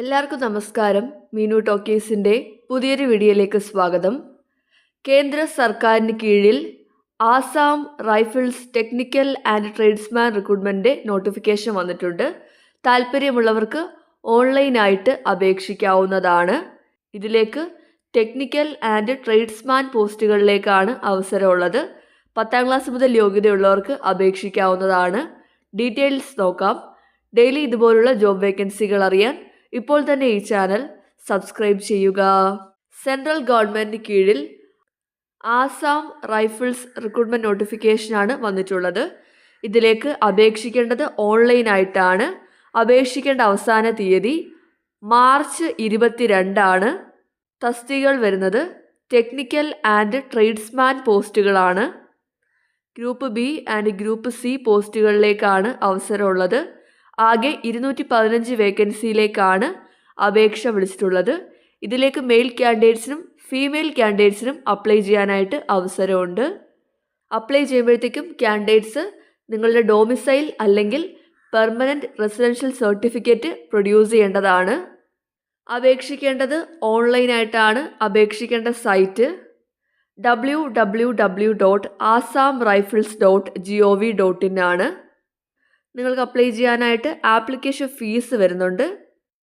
എല്ലാവർക്കും നമസ്കാരം. മീനു ടോക്കീസിന്റെ പുതിയൊരു വീഡിയോയിലേക്ക് സ്വാഗതം. കേന്ദ്ര സർക്കാരിന് കീഴിൽ Assam rifles technical and tradesman recruitment notification വന്നിട്ടുണ്ട്. താല്പര്യമുള്ളവർക്ക് ഓൺലൈനായിട്ട് അപേക്ഷിക്കാവുന്നതാണ്. ഇതിലേക്ക് ടെക്നിക്കൽ ആൻഡ് ട്രേഡ്സ്മാൻ പോസ്റ്റുകളിലേക്കാണ് അവസരമുള്ളത്. പത്താം ക്ലാസ് മുതൽ യോഗ്യതയുള്ളവർക്ക് അപേക്ഷിക്കാവുന്നതാണ്. ഡീറ്റെയിൽസ് നോക്കാം. ഡെയിലി ഇതുപോലുള്ള ജോബ് വേക്കൻസികൾ അറിയാൻ ഇപ്പോൾ തന്നെ ഈ ചാനൽ സബ്സ്ക്രൈബ് ചെയ്യുക. സെൻട്രൽ ഗവൺമെന്റ് കീഴിൽ ആസാം റൈഫിൾസ് റിക്രൂട്ട്മെന്റ് നോട്ടിഫിക്കേഷനാണ് വന്നിട്ടുള്ളത്. ഇതിലേക്ക് അപേക്ഷിക്കേണ്ടത് ഓൺലൈനായിട്ടാണ് അപേക്ഷിക്കേണ്ട അവസാന തീയതി മാർച്ച് ഇരുപത്തിരണ്ടാണ് തസ്തികൾ വരുന്നത് technical and tradesman പോസ്റ്റുകളാണ്. Group B and group C പോസ്റ്റുകളിലേക്കാണ് അവസരമുള്ളത്. ആകെ ഇരുന്നൂറ്റി പതിനഞ്ച് വേക്കൻസിയിലേക്കാണ് അപേക്ഷ വിളിച്ചിട്ടുള്ളത്. ഇതിലേക്ക് മെയിൽ ക്യാൻഡിഡേറ്റ്സിനും ഫീമെയിൽ ക്യാൻഡിഡേറ്റ്സിനും അപ്ലൈ ചെയ്യാനായിട്ട് അവസരമുണ്ട്. അപ്ലൈ ചെയ്യുമ്പോഴത്തേക്കും ക്യാൻഡിഡേറ്റ്സ് നിങ്ങളുടെ ഡോമിസൈൽ അല്ലെങ്കിൽ പെർമനന്റ് റെസിഡൻഷ്യൽ സർട്ടിഫിക്കറ്റ് പ്രൊഡ്യൂസ് ചെയ്യേണ്ടതാണ്. അപേക്ഷിക്കേണ്ടത് ഓൺലൈനായിട്ടാണ്. അപേക്ഷിക്കേണ്ട site W W W dot Assam rifles dot G O V dot in ആണ്. നിങ്ങൾക്ക് അപ്ലൈ ചെയ്യാനായിട്ട് ആപ്ലിക്കേഷൻ ഫീസ് വരുന്നുണ്ട്.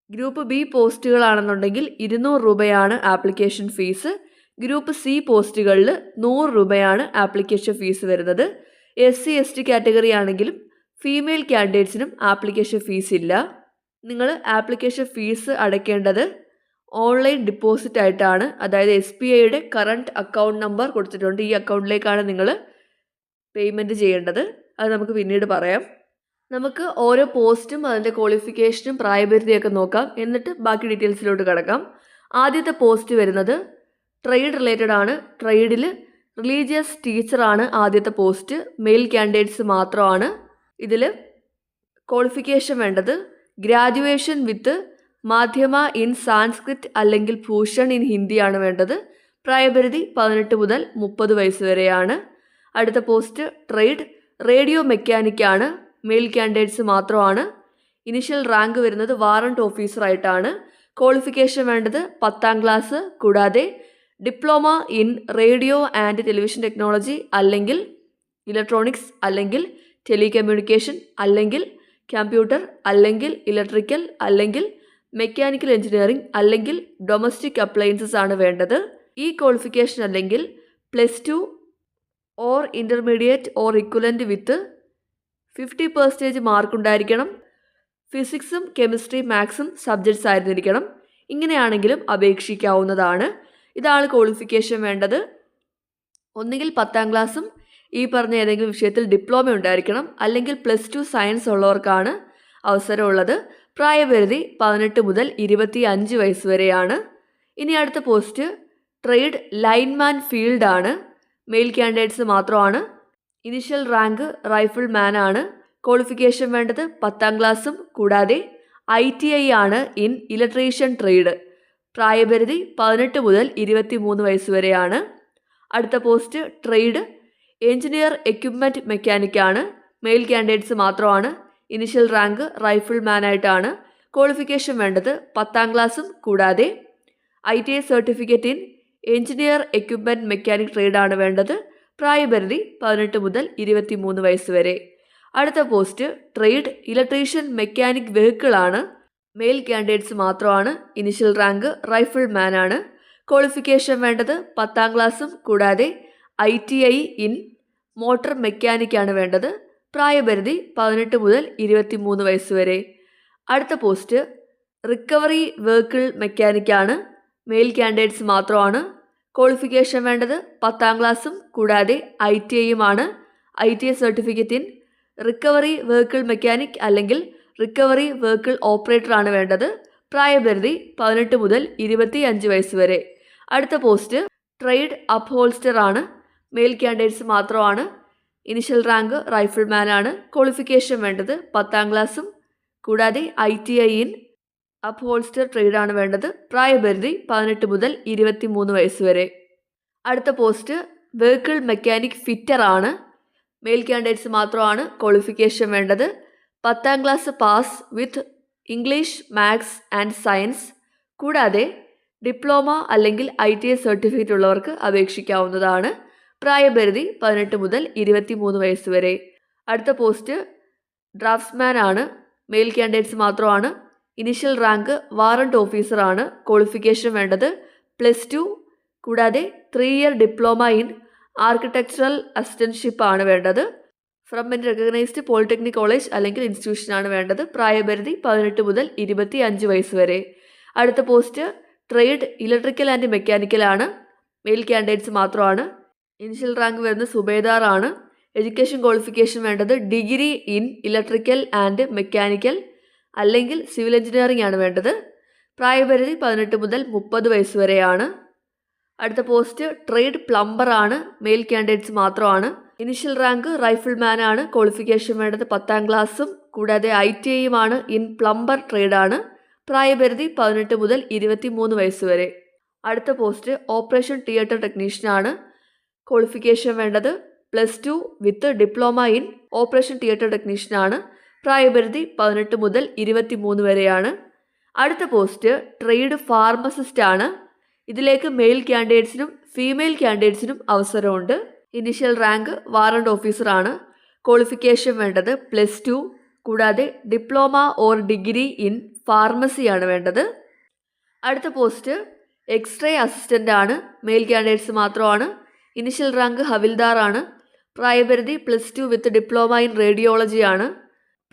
ഗ്രൂപ്പ് ബി പോസ്റ്റുകളാണെന്നുണ്ടെങ്കിൽ ഇരുന്നൂറ് രൂപയാണ് ആപ്ലിക്കേഷൻ ഫീസ് ഗ്രൂപ്പ് സി പോസ്റ്റുകളിൽ നൂറ് രൂപയാണ് ആപ്ലിക്കേഷൻ ഫീസ് വരുന്നത്. S C S T category ആണെങ്കിലും ഫീമെയിൽ കാൻഡിഡേറ്റ്സിനും ആപ്ലിക്കേഷൻ ഫീസ് ഇല്ല. നിങ്ങൾ ആപ്ലിക്കേഷൻ ഫീസ് അടയ്ക്കേണ്ടത് ഓൺലൈൻ ഡിപ്പോസിറ്റ് ആയിട്ടാണ്. അതായത് എസ് ബി ഐയുടെ കറണ്ട് അക്കൗണ്ട് നമ്പർ കൊടുത്തിട്ടുണ്ട്. ഈ അക്കൗണ്ടിലേക്കാണ് നിങ്ങൾ പേയ്മെന്റ് ചെയ്യേണ്ടത്. അത് നമുക്ക് പിന്നീട് പറയാം. നമുക്ക് ഓരോ പോസ്റ്റും അതിന്റെ ക്വാളിഫിക്കേഷനും പ്രായപരിധിയൊക്കെ നോക്കാം. എന്നിട്ട് ബാക്കി ഡീറ്റെയിൽസിലോട്ട് കിടക്കാം. ആദ്യത്തെ പോസ്റ്റ് വരുന്നത് ട്രേഡ് റിലേറ്റഡ് ആണ്. ട്രേഡിൽ റിലീജിയസ് ടീച്ചറാണ് ആദ്യത്തെ പോസ്റ്റ്. മെയിൽ ക്യാൻഡിഡേറ്റ്സ് മാത്രമാണ് ഇതിൽ ക്വാളിഫിക്കേഷൻ വേണ്ടത്. ഗ്രാജുവേഷൻ വിത്ത് മാധ്യമ ഇൻ സാൻസ്ക്രിറ്റ് അല്ലെങ്കിൽ ഭൂഷൺ ഇൻ ഹിന്ദിയാണ് വേണ്ടത്. പ്രായപരിധി പതിനെട്ട് മുതൽ മുപ്പത് വയസ്സ് വരെയാണ്. അടുത്ത പോസ്റ്റ് ട്രേഡ് റേഡിയോ മെക്കാനിക്കാണ് മെയിൽ ക്യാൻഡിഡേറ്റ്സ് മാത്രമാണ്. ഇനിഷ്യൽ റാങ്ക് വരുന്നത് വാറണ്ട് ഓഫീസറായിട്ടാണ് ക്വാളിഫിക്കേഷൻ വേണ്ടത് പത്താം ക്ലാസ് കൂടാതെ diploma in radio and television technology അല്ലെങ്കിൽ ഇലക്ട്രോണിക്സ് അല്ലെങ്കിൽ ടെലികമ്മ്യൂണിക്കേഷൻ അല്ലെങ്കിൽ കമ്പ്യൂട്ടർ അല്ലെങ്കിൽ ഇലക്ട്രിക്കൽ അല്ലെങ്കിൽ മെക്കാനിക്കൽ എഞ്ചിനീയറിംഗ് അല്ലെങ്കിൽ ഡൊമസ്റ്റിക് അപ്ലയൻസസ് ആണ് വേണ്ടത്. ഈ ക്വാളിഫിക്കേഷൻ അല്ലെങ്കിൽ plus two or intermediate or equivalent with fifty percentage mark ഉണ്ടായിരിക്കണം ഫിസിക്സും കെമിസ്ട്രി മാത്സും സബ്ജക്ട്സ് ആയിരുന്നിരിക്കണം. ഇങ്ങനെയാണെങ്കിലും അപേക്ഷിക്കാവുന്നതാണ്. ഇതാണ് ക്വാളിഫിക്കേഷൻ വേണ്ടത്. ഒന്നുകിൽ പത്താം ക്ലാസ്സും ഈ പറഞ്ഞ ഏതെങ്കിലും വിഷയത്തിൽ ഡിപ്ലോമ ഉണ്ടായിരിക്കണം. അല്ലെങ്കിൽ പ്ലസ് ടു സയൻസ് ഉള്ളവർക്കാണ് അവസരമുള്ളത്. പ്രായപരിധി പതിനെട്ട് മുതൽ ഇരുപത്തി അഞ്ച് വയസ്സ് വരെയാണ്. ഇനി അടുത്ത പോസ്റ്റ് ട്രേഡ് ലൈൻമാൻ ഫീൽഡാണ്. മെയിൽ ക്യാൻഡിഡേറ്റ്സ് മാത്രമാണ്. ഇനിഷ്യൽ റാങ്ക് റൈഫിൾ ആണ്. ക്വാളിഫിക്കേഷൻ വേണ്ടത് പത്താം ക്ലാസ്സും കൂടാതെ ഐ ടി ഐ ആണ് ഇൻ ഇലക്ട്രീഷ്യൻ ട്രേഡ് പ്രായപരിധി പതിനെട്ട് മുതൽ ഇരുപത്തി മൂന്ന് വയസ്സ് വരെയാണ്. അടുത്ത പോസ്റ്റ് ട്രേഡ് എഞ്ചിനീയർ എക്യുപ്മെന്റ് മെക്കാനിക്കാണ് മെയിൽ കാൻഡിഡേറ്റ്സ് മാത്രമാണ്. ഇനിഷ്യൽ റാങ്ക് റൈഫിൾ മാനായിട്ടാണ് ക്വാളിഫിക്കേഷൻ വേണ്ടത് പത്താം ക്ലാസ്സും കൂടാതെ I T I certificate in engineer equipment mechanic ട്രേഡാണ് വേണ്ടത്. പ്രായപരിധി പതിനെട്ട് മുതൽ ഇരുപത്തി മൂന്ന് വയസ്സ് വരെ. അടുത്ത പോസ്റ്റ് ട്രേഡ് ഇലക്ട്രീഷ്യൻ മെക്കാനിക് വെഹിക്കിളാണ്. മെയിൽ കാൻഡിഡേറ്റ്സ് മാത്രമാണ്. ഇനിഷ്യൽ റാങ്ക് റൈഫിൾ ആണ്. ക്വാളിഫിക്കേഷൻ വേണ്ടത് പത്താം ക്ലാസ്സും കൂടാതെ I T I in motor മെക്കാനിക്കാണ് വേണ്ടത്. പ്രായപരിധി പതിനെട്ട് മുതൽ ഇരുപത്തി മൂന്ന് വയസ്സ് വരെ. അടുത്ത പോസ്റ്റ് റിക്കവറി വെഹിക്കിൾ മെക്കാനിക്കാണ് മെയിൽ കാൻഡിഡേറ്റ്സ് മാത്രമാണ്. ക്വാളിഫിക്കേഷൻ വേണ്ടത് പത്താം ക്ലാസ്സും കൂടാതെ I T ഐയുമാണ് I T I certificate in recovery vehicle mechanic അല്ലെങ്കിൽ റിക്കവറി വെഹിക്കിൾ ഓപ്പറേറ്റർ ആണ് വേണ്ടത്. പ്രായപരിധി പതിനെട്ട് മുതൽ ഇരുപത്തി അഞ്ച് വയസ്സ് വരെ. അടുത്ത പോസ്റ്റ് ട്രേഡ് അപ്ഹോൾസ്റ്റർ ആണ്. മെയിൽ ക്യാൻഡിഡേറ്റ്സ് മാത്രമാണ്. ഇനിഷ്യൽ റാങ്ക് റൈഫിൾ മാൻ ആണ്. ക്വാളിഫിക്കേഷൻ വേണ്ടത് പത്താം ക്ലാസ്സും കൂടാതെ I T I in upholster ട്രേഡാണ് വേണ്ടത്. പ്രായപരിധി പതിനെട്ട് മുതൽ ഇരുപത്തി മൂന്ന് വയസ്സ് വരെ. അടുത്ത പോസ്റ്റ് വെഹിക്കിൾ മെക്കാനിക് ഫിറ്റർ ആണ്. മെയിൽ കാൻഡിഡേറ്റ്സ് മാത്രമാണ് ക്വാളിഫിക്കേഷൻ വേണ്ടത്. പത്താം class pass with English maths and science കൂടാതെ ഡിപ്ലോമ അല്ലെങ്കിൽ ഐ ടി എ സർട്ടിഫിക്കറ്റ് ഉള്ളവർക്ക് അപേക്ഷിക്കാവുന്നതാണ്. പ്രായപരിധി പതിനെട്ട് മുതൽ ഇരുപത്തി മൂന്ന് വയസ്സ് വരെ. അടുത്ത പോസ്റ്റ് ഡ്രാഫ്റ്റ്സ്മാൻ ആണ്. മെയിൽ കാൻഡിഡേറ്റ്സ് മാത്രമാണ് ഇനിഷ്യൽ റാങ്ക് വാറണ്ട് ഓഫീസറാണ് ക്വാളിഫിക്കേഷൻ വേണ്ടത്. പ്ലസ് ടു കൂടാതെ three year diploma in architectural assistantship ആണ് വേണ്ടത്. From an recognised polytechnic college അല്ലെങ്കിൽ ഇൻസ്റ്റിറ്റ്യൂഷനാണ് വേണ്ടത്. പ്രായപരിധി പതിനെട്ട് മുതൽ ഇരുപത്തി അഞ്ച് വയസ്സ് വരെ. അടുത്ത post trade electrical and mechanical ആണ്. മെയിൽ കാൻഡിഡേറ്റ്സ് മാത്രമാണ്. ഇനിഷ്യൽ റാങ്ക് വരുന്ന സുബേദാർ ആണ്. എഡ്യൂക്കേഷൻ ക്വാളിഫിക്കേഷൻ വേണ്ടത്. Degree in electrical and mechanical അല്ലെങ്കിൽ സിവിൽ എഞ്ചിനീയറിംഗ് ആണ് വേണ്ടത്. പ്രായപരിധി പതിനെട്ട് മുതൽ മുപ്പത് വയസ്സ് വരെയാണ്. അടുത്ത പോസ്റ്റ് ട്രേഡ് പ്ലംബർ ആണ് മെയിൽ കാൻഡിഡേറ്റ്സ് മാത്രമാണ്. ഇനിഷ്യൽ റാങ്ക് റൈഫിൾമാൻ ആണ് ക്വാളിഫിക്കേഷൻ വേണ്ടത് പത്താം ക്ലാസ്സും കൂടാതെ ഐ ടി ഐയുമാണ് ഇൻ പ്ലംബർ ട്രേഡാണ് പ്രായപരിധി പതിനെട്ട് മുതൽ ഇരുപത്തി മൂന്ന് വയസ്സ് വരെ. അടുത്ത പോസ്റ്റ് ഓപ്പറേഷൻ തിയേറ്റർ ടെക്നീഷ്യൻ ആണ്. ക്വാളിഫിക്കേഷൻ വേണ്ടത് plus two with diploma in operation theatre ടെക്നീഷ്യനാണ് പ്രായപരിധി പതിനെട്ട് മുതൽ ഇരുപത്തി മൂന്ന് വരെയാണ്. അടുത്ത പോസ്റ്റ് ട്രേഡ് ഫാർമസിസ്റ്റ് ആണ്. ഇതിലേക്ക് മെയിൽ ക്യാൻഡിഡേറ്റ്സിനും ഫീമെയിൽ ക്യാൻഡിഡേറ്റ്സിനും അവസരമുണ്ട്. ഇനിഷ്യൽ റാങ്ക് വാറണ്ട് ഓഫീസറാണ് ക്വാളിഫിക്കേഷൻ വേണ്ടത് പ്ലസ് ടു കൂടാതെ ഡിപ്ലോമ ഓർ ഡിഗ്രി ഇൻ ഫാർമസിയാണ് വേണ്ടത്. അടുത്ത പോസ്റ്റ് എക്സ്റേ അസിസ്റ്റന്റ് ആണ്. മെയിൽ ക്യാൻഡിഡേറ്റ്സ് മാത്രമാണ്. ഇനിഷ്യൽ റാങ്ക് ഹവിൽദാർ ആണ്. പ്രായപരിധി plus two with diploma in radiology ആണ്.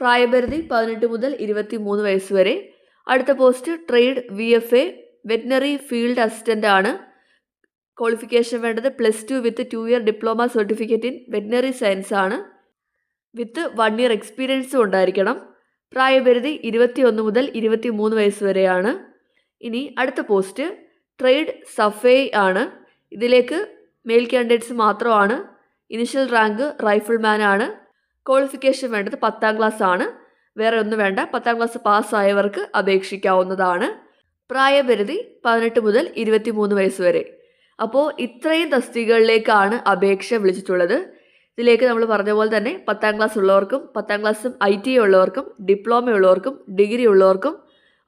പ്രായപരിധി പതിനെട്ട് മുതൽ ഇരുപത്തി മൂന്ന് വയസ്സ് വരെ. അടുത്ത post trade V F A veterinary field assistant ആണ്. ക്വാളിഫിക്കേഷൻ വേണ്ടത് plus two with two year diploma certificate in veterinary science ആണ്. വിത്ത് വൺ ഇയർ എക്സ്പീരിയൻസും ഉണ്ടായിരിക്കണം. പ്രായപരിധി ഇരുപത്തി ഒന്ന് മുതൽ ഇരുപത്തി മൂന്ന് വയസ്സ് വരെയാണ്. ഇനി അടുത്ത പോസ്റ്റ് ട്രേഡ് സഫേ ആണ്. ഇതിലേക്ക് മെയിൽ കാൻഡിഡേറ്റ്സ് മാത്രമാണ്. ഇനിഷ്യൽ റാങ്ക് റൈഫിൾമാൻ ആണ്. ക്വാളിഫിക്കേഷൻ വേണ്ടത് പത്താം ക്ലാസ് ആണ്. വേറെ ഒന്നും വേണ്ട. പത്താം ക്ലാസ് പാസ്സായവർക്ക് അപേക്ഷിക്കാവുന്നതാണ്. പ്രായപരിധി പതിനെട്ട് മുതൽ ഇരുപത്തി മൂന്ന് വയസ്സ് വരെ. അപ്പോൾ ഇത്രയും തസ്തികകളിലേക്കാണ് അപേക്ഷ വിളിച്ചിട്ടുള്ളത്. ഇതിലേക്ക് നമ്മൾ പറഞ്ഞ പോലെ തന്നെ പത്താം ക്ലാസ് ഉള്ളവർക്കും പത്താം ക്ലാസ്സും ഐ ടി ഉള്ളവർക്കും ഡിപ്ലോമ ഉള്ളവർക്കും ഡിഗ്രി ഉള്ളവർക്കും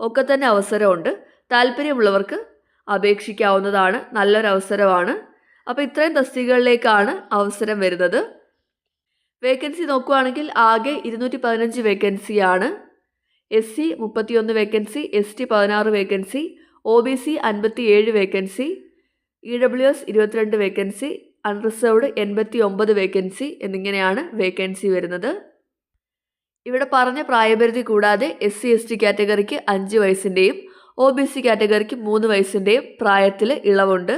ഒക്കെ തന്നെ അവസരമുണ്ട്. താല്പര്യമുള്ളവർക്ക് അപേക്ഷിക്കാവുന്നതാണ്. നല്ലൊരവസരമാണ്. അപ്പോൾ ഇത്രയും തസ്തികകളിലേക്കാണ് അവസരം വരുന്നത്. വേക്കൻസി നോക്കുകയാണെങ്കിൽ ആകെ ഇരുന്നൂറ്റി പതിനഞ്ച് വേക്കൻസിയാണ് എസ് സി മുപ്പത്തിയൊന്ന് വേക്കൻസി എസ് ടി പതിനാറ് വേക്കൻസി ഒ ബി സി അൻപത്തി ഏഴ് വേക്കൻസി ഇ ഡബ്ല്യു എസ് ഇരുപത്തിരണ്ട് വേക്കൻസി അൺറിസർവ്ഡ് എൺപത്തി ഒമ്പത് വേക്കൻസി എന്നിങ്ങനെയാണ് വേക്കൻസി വരുന്നത്. ഇവിടെ പറഞ്ഞ പ്രായപരിധി കൂടാതെ എസ് സി എസ് ടി കാറ്റഗറിക്ക് അഞ്ച് വയസ്സിന്റെയും ഒ ബി സി കാറ്റഗറിക്ക് മൂന്ന് വയസ്സിന്റെയും പ്രായത്തിൽ ഇളവുണ്ട്.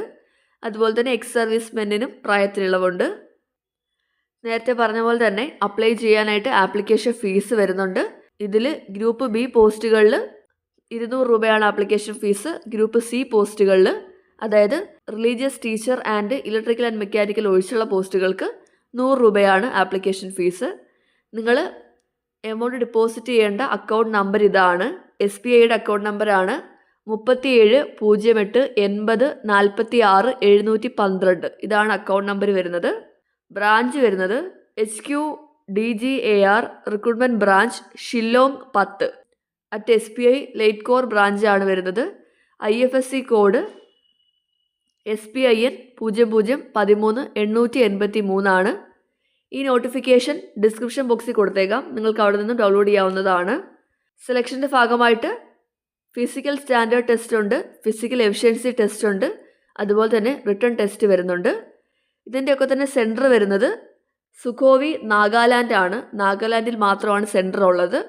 അതുപോലെ തന്നെ എക്സ് സർവീസ് മെന്നിനും പ്രായത്തിൽ ഇളവുണ്ട്. നേരത്തെ പറഞ്ഞ പോലെ തന്നെ അപ്ലൈ ചെയ്യാനായിട്ട് ആപ്ലിക്കേഷൻ ഫീസ് വരുന്നുണ്ട്. ഇതിൽ ഗ്രൂപ്പ് ബി പോസ്റ്റുകളിൽ ഇരുന്നൂറ് രൂപയാണ് ആപ്ലിക്കേഷൻ ഫീസ്. ഗ്രൂപ്പ് സി പോസ്റ്റുകളിൽ അതായത് religious teacher and electrical and mechanical ഒഴിച്ചുള്ള പോസ്റ്റുകൾക്ക് നൂറ് രൂപയാണ് ആപ്ലിക്കേഷൻ ഫീസ്. നിങ്ങൾ എമൗണ്ട് ഡിപ്പോസിറ്റ് ചെയ്യേണ്ട അക്കൗണ്ട് നമ്പർ ഇതാണ്. എസ് ബി ഐയുടെ അക്കൗണ്ട് നമ്പറാണ് മുപ്പത്തിയേഴ് പൂജ്യം എട്ട് എൺപത് നാൽപ്പത്തി ആറ് എഴുന്നൂറ്റി പന്ത്രണ്ട്. ഇതാണ് അക്കൗണ്ട് നമ്പർ വരുന്നത്. ബ്രാഞ്ച് വരുന്നത് H Q D G A R recruitment branch Shillong പത്ത്. At S B I Laitkor ബ്രാഞ്ചാണ് വരുന്നത്. I F S C code S B I N പൂജ്യം പൂജ്യം പതിമൂന്ന് എണ്ണൂറ്റി എൺപത്തി മൂന്നാണ് ഈ നോട്ടിഫിക്കേഷൻ ഡിസ്ക്രിപ്ഷൻ ബോക്സിൽ കൊടുത്തേക്കാം. നിങ്ങൾക്ക് അവിടെ നിന്ന് ഡൗൺലോഡ് ചെയ്യാവുന്നതാണ്. സെലക്ഷന്റെ ഭാഗമായിട്ട് ഫിസിക്കൽ സ്റ്റാൻഡേർഡ് ടെസ്റ്റ് ഉണ്ട് ഫിസിക്കൽ എഫിഷ്യൻസി ടെസ്റ്റ് ഉണ്ട് അതുപോലെ തന്നെ റിട്ടേൺ ടെസ്റ്റ് വരുന്നുണ്ട്. ഇതിന്റെയൊക്കെ തന്നെ സെന്റർ വരുന്നത് സുഖോവി നാഗാലാൻഡ് ആണ്. നാഗാലാൻഡിൽ മാത്രമാണ് സെന്റർ ഉള്ളത്.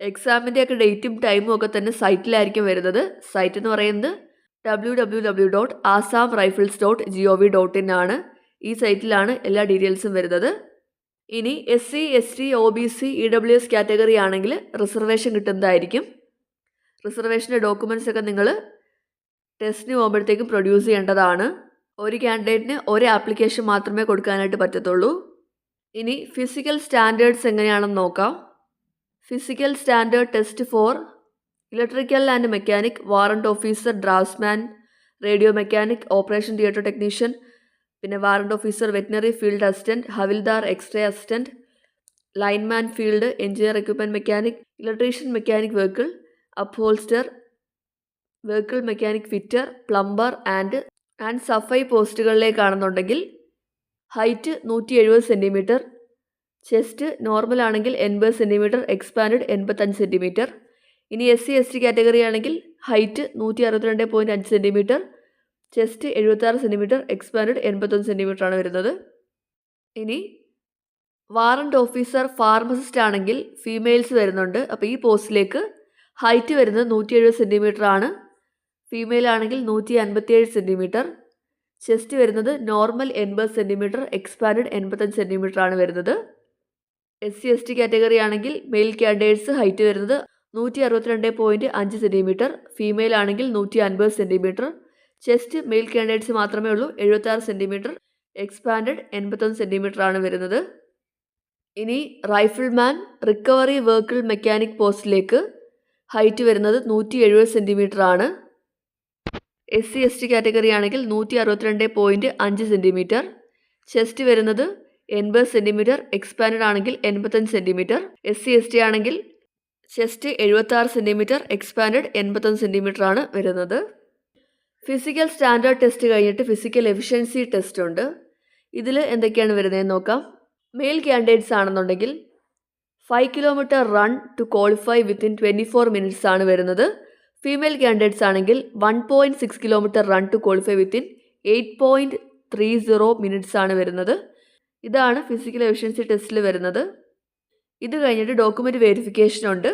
എക്സാമിന്റെ ഒക്കെ ഡേറ്റും ടൈമും ഒക്കെ തന്നെ സൈറ്റിലായിരിക്കും വരുന്നത്. സൈറ്റ് എന്ന് പറയുന്നത് W W W dot Assam rifles dot G O V dot in ആണ്. ഈ സൈറ്റിലാണ് എല്ലാ ഡീറ്റെയിൽസും വരുന്നത്. ഇനി S C S T O B C E W S category ആണെങ്കിൽ റിസർവേഷൻ കിട്ടുന്നതായിരിക്കും. റിസർവേഷന്റെ ഡോക്യുമെന്റ്സ് ഒക്കെ നിങ്ങൾ ടെസ്റ്റിന് പോകുമ്പോഴത്തേക്കും പ്രൊഡ്യൂസ് ചെയ്യേണ്ടതാണ്. ഒരു കാൻഡിഡേറ്റിന് ഒരു ആപ്ലിക്കേഷൻ മാത്രമേ കൊടുക്കാനായിട്ട് പറ്റത്തുള്ളൂ. ഇനി ഫിസിക്കൽ സ്റ്റാൻഡേർഡ്സ് എങ്ങനെയാണെന്ന് നോക്കാം. Physical standard test for electrical and mechanic warrant officer draftsman radio mechanic operation theatre technician പിന്നെ warrant officer veterinary field assistant havildar x ray assistant lineman field engineer equipment mechanic electrician mechanic vehicle upholster vehicle mechanic fitter plumber and and safai പോസ്റ്റുകളിലേക്കാണെന്നുണ്ടെങ്കിൽ height നൂറ്റി എഴുപത് centimetre chest normal ആണെങ്കിൽ എൺപത് centimetre expand എൺപത്തഞ്ച് centimetre ഇനി S C S T category ആണെങ്കിൽ height നൂറ്റി അറുപത്തിരണ്ട് point അഞ്ച് സെന്റിമീറ്റർ ചെസ്റ്റ് എഴുപത്താറ് സെന്റിമീറ്റർ എക്സ്പാൻഡ് എൺപത്തൊന്ന് സെന്റിമീറ്റർ ആണ് വരുന്നത്. ഇനി വാറണ്ട് ഓഫീസർ ഫാർമസിസ്റ്റ് ആണെങ്കിൽ ഫീമെയിൽസ് വരുന്നുണ്ട്. അപ്പോൾ ഈ പോസ്റ്റിലേക്ക് ഹൈറ്റ് വരുന്നത് നൂറ്റി എഴുപത് സെന്റിമീറ്റർ ആണ്. ഫീമെയിൽ ആണെങ്കിൽ നൂറ്റി അൻപത്തിയേഴ് സെന്റിമീറ്റർ ചെസ്റ്റ് വരുന്നത് നോർമൽ എൺപത് സെന്റിമീറ്റർ എക്സ്പാൻഡ് എൺപത്തഞ്ച് സെന്റിമീറ്റർ ആണ് വരുന്നത്. S C S T category ആണെങ്കിൽ മെയിൽ കാൻഡിഡേറ്റ്സ് ഹൈറ്റ് വരുന്നത് നൂറ്റി അറുപത്തിരണ്ട് പോയിന്റ് അഞ്ച് സെന്റിമീറ്റർ ഫീമെയിൽ ആണെങ്കിൽ നൂറ്റി അൻപത് സെന്റിമീറ്റർ ചെസ്റ്റ് മെയിൽ കാൻഡിഡേറ്റ്സ് മാത്രമേ ഉള്ളൂ എഴുപത്താറ് സെന്റിമീറ്റർ എക്സ്പാൻഡ് എൺപത്തൊന്ന് സെന്റിമീറ്റർ ആണ് വരുന്നത്. ഇനി റൈഫിൾമാൻ റിക്കവറി വെഹിക്കിൾ മെക്കാനിക് പോസ്റ്റിലേക്ക് ഹൈറ്റ് വരുന്നത് നൂറ്റി എഴുപത് സെന്റിമീറ്റർ ആണ്. S C S T category ആണെങ്കിൽ നൂറ്റി അറുപത്തിരണ്ട് പോയിന്റ് അഞ്ച് സെന്റിമീറ്റർ ചെസ്റ്റ് വരുന്നത് എൺപത് സെന്റിമീറ്റർ എക്സ്പാൻഡ് ആണെങ്കിൽ എൺപത്തഞ്ച് centimetre S C S T ആണെങ്കിൽ ചെസ്റ്റ് എഴുപത്താറ് സെന്റിമീറ്റർ എക്സ്പാൻഡ് എൺപത്തൊന്ന് സെന്റിമീറ്റർ ആണ് വരുന്നത്. ഫിസിക്കൽ സ്റ്റാൻഡേർഡ് ടെസ്റ്റ് കഴിഞ്ഞിട്ട് ഫിസിക്കൽ എഫിഷ്യൻസി ടെസ്റ്റ് ഉണ്ട്. ഇതിൽ എന്തൊക്കെയാണ് വരുന്നതെന്ന് നോക്കാം. മെയിൽ ക്യാൻഡിഡേറ്റ്സ് ആണെന്നുണ്ടെങ്കിൽ five kilometre run to qualify within twenty four minutes ആണ് വരുന്നത്. ഫീമെയിൽ കാൻഡിഡേറ്റ്സ് ആണെങ്കിൽ one point six kilometre run to qualify within eight point three zero minutes ആണ് വരുന്നത്. ഇതാണ് ഫിസിക്കൽ എഫിഷ്യൻസി ടെസ്റ്റിൽ വരുന്നത്. ഇത് കഴിഞ്ഞിട്ട് ഡോക്യുമെന്റ് വെരിഫിക്കേഷൻ ഉണ്ട്.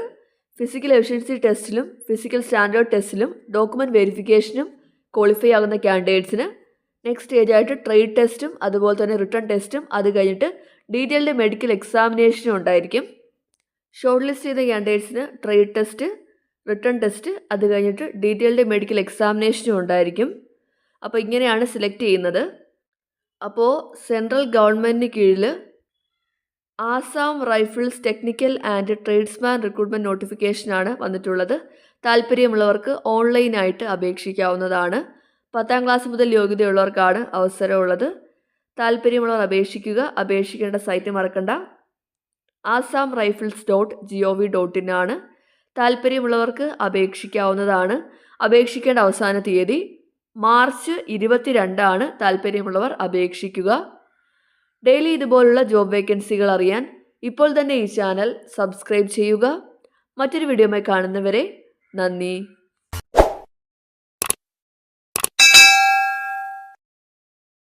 ഫിസിക്കൽ എഫിഷ്യൻസി ടെസ്റ്റിലും ഫിസിക്കൽ സ്റ്റാൻഡേർഡ് ടെസ്റ്റിലും ഡോക്യുമെന്റ് വെരിഫിക്കേഷനും ക്വാളിഫൈ ആകുന്ന കാൻഡിഡേറ്റ്സിന് നെക്സ്റ്റ് സ്റ്റേജ് ആയിട്ട് ട്രേഡ് ടെസ്റ്റും അതുപോലെ തന്നെ റിട്ടേൺ ടെസ്റ്റും അത് കഴിഞ്ഞിട്ട് ഡീറ്റെയിൽഡ് മെഡിക്കൽ എക്സാമിനേഷനും ഉണ്ടായിരിക്കും. ഷോർട്ട് ലിസ്റ്റ് ചെയ്ത കാൻഡിഡേറ്റ്സിന് ട്രേഡ് ടെസ്റ്റ് റിട്ടേൺ ടെസ്റ്റ് അത് കഴിഞ്ഞിട്ട് ഡീറ്റെയിൽഡ് മെഡിക്കൽ എക്സാമിനേഷനും ഉണ്ടായിരിക്കും. അപ്പോൾ ഇങ്ങനെയാണ് സെലക്ട് ചെയ്യുന്നത്. അപ്പോൾ സെൻട്രൽ ഗവൺമെന്റിന് കീഴിൽ Assam rifles technical and tradesman recruitment നോട്ടിഫിക്കേഷനാണ് വന്നിട്ടുള്ളത്. താല്പര്യമുള്ളവർക്ക് ഓൺലൈനായിട്ട് അപേക്ഷിക്കാവുന്നതാണ്. പത്താം ക്ലാസ് മുതൽ യോഗ്യതയുള്ളവർക്കാണ് അവസരമുള്ളത്. താല്പര്യമുള്ളവർ അപേക്ഷിക്കുക. അപേക്ഷിക്കേണ്ട സൈറ്റ് മറക്കണ്ട. Assam rifles dot G O V dot in ആണ്. താല്പര്യമുള്ളവർക്ക് അപേക്ഷിക്കാവുന്നതാണ്. അപേക്ഷിക്കേണ്ട അവസാന തീയതി മാർച്ച് ഇരുപത്തിരണ്ടാണ് താല്പര്യമുള്ളവർ അപേക്ഷിക്കുക. ഡെയിലി ഇതുപോലുള്ള ജോബ് വേക്കൻസികൾ അറിയാൻ ഇപ്പോൾ തന്നെ ഈ ചാനൽ സബ്സ്ക്രൈബ് ചെയ്യുക. മറ്റൊരു വീഡിയോയുമായി കാണുന്നവരെ നന്ദി.